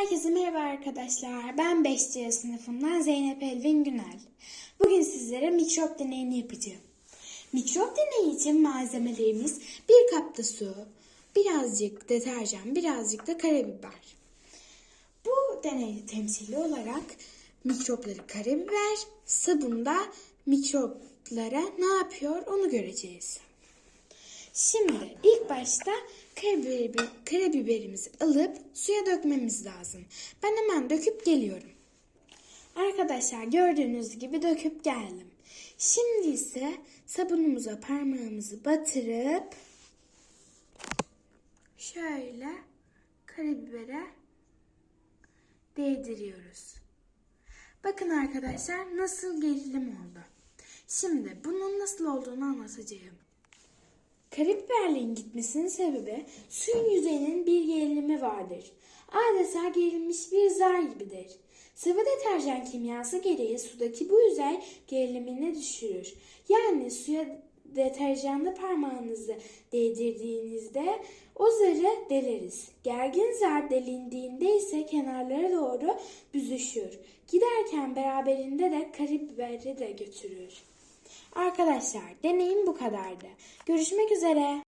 Herkese merhaba arkadaşlar. Ben 5C sınıfından Zeynep Elvin Günel. Bugün sizlere mikrop deneyini yapacağım. Mikrop deneyi için malzemelerimiz bir kapta su, birazcık deterjan, birazcık da karabiber. Bu deneyde temsili olarak mikropları karabiber, sabunda mikroplara ne yapıyor onu göreceğiz. Şimdi ilk başta karabiber, karabiberimizi alıp suya dökmemiz lazım. Ben hemen döküp geliyorum. Arkadaşlar gördüğünüz gibi döküp geldim. Şimdi ise sabunumuza parmağımızı batırıp şöyle karabibere değdiriyoruz. Bakın arkadaşlar nasıl gerilim oldu. Şimdi bunun nasıl olduğunu anlatacağım. Karabiberliğin gitmesinin sebebi suyun yüzeyinin bir gerilimi vardır. Adeta gerilmiş bir zar gibidir. Sıvı deterjan kimyası gereği sudaki bu yüzey gerilimini düşürür. Yani suya deterjanlı parmağınızı değdirdiğinizde o zarı deleriz. Gergin zar delindiğinde ise kenarlara doğru büzüşür. Giderken beraberinde de karabiberi de götürür. Arkadaşlar deneyim bu kadardı. Görüşmek üzere.